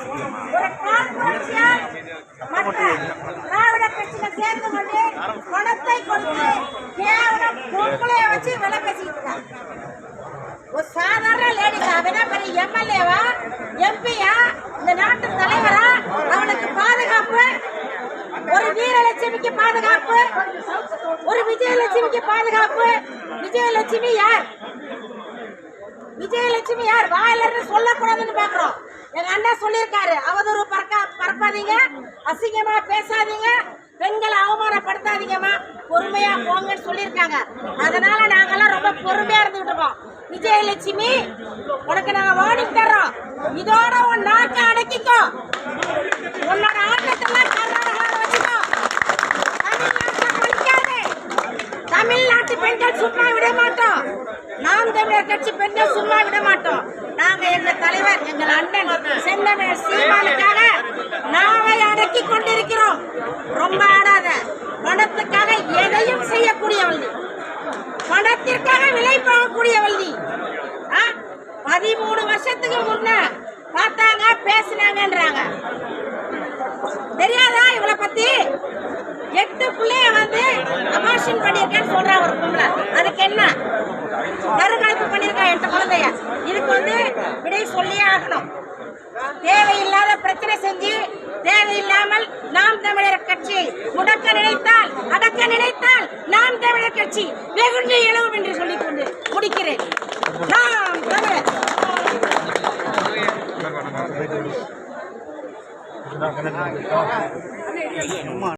ஒரு மற்ற திராவிட கட்சியில சேர்ந்து பணத்தை கொடுத்து கேவலம் வச்சு விலை பேசிக்கிட்டு இருக்காங்க ஒரு சாதாரண லேடி அவனா எம்எல்ஏவா எம்பியா இந்த நாட்டு தலைவரா அவளுக்கு பாதுகாப்பு ஒரு வீரலட்சுமிக்கு பாதுகாப்பு ஒரு விஜயலட்சுமிக்கு பாதுகாப்பு விஜயலட்சுமி யார் விஜயலட்சுமி யார் வாயிலிருந்து சொல்லக்கூடாதுன்னு பாக்குறோம் எங்க அண்ணன் சொல்லியிருக்காரு. அவதூறு பறக்க பரப்பாதீங்க. அசிங்கமா பேசாதீங்க. பெண்களை அவமானப்படுத்தாதீங்கம்மா. பொறுமையா போங்கன்னு சொல்லியிருக்காங்க. அதனால நாங்கெல்லாம் ரொம்ப பொறுமையா இருந்துகிட்டு இருக்கோம். விஜயலட்சுமி உனக்கு நாங்க வார்னிங் தர்றோம். இதோட உன் நாக்கை அடக்கிக்கோ. உன்னோட ஆட்டத்தெல்லாம் வச்சுக்கோ. தமிழ்நாட்டு பெண்கள் சும்மா விட மாட்டோம். நாம் தமிழர் கட்சி பெண்கள் சும்மா விட மாட்டோம். நாங்க எங்க தலைவர்? எங்கள் அண்ணன் செந்தமிழர் சீமானுக்காக நாவை அடக்கி கொண்டிருக்கிறோம். ரொம்ப ஆடாத. பணத்துக்காக எதையும் செய்யக்கூடியவள் நீ. பணத்திற்காக விலை போகக்கூடியவள் நீ. ஆ? பதிமூணு வருஷத்துக்கு முன்ன பார்த்தாங்க பேசினாங்கன்றாங்க. தெரியாதா இவளை பத்தி? எட்டு பிள்ளைய வந்து அபார்ஷன் பண்ணியிருக்கேன்னு சொல்றா ஒரு பொம்பளை. அதுக்கு என்ன? கருக்கலைப்பு பண்ணியிருக்கா குழந்தைய இதுக்கு வந்து விடை சொல்லியே ஆகணும் தேவையில்லாத பிரச்சனை செஞ்சு தேவையில்லாமல் நாம் தமிழர் கட்சி முடக்க நினைத்தால் அடக்க நினைத்தால் நாம் தமிழர் கட்சி வெகுண்டு எழுவும் என்று சொல்லிக்கொண்டு முடிக்கிறேன் நாம் தமிழர்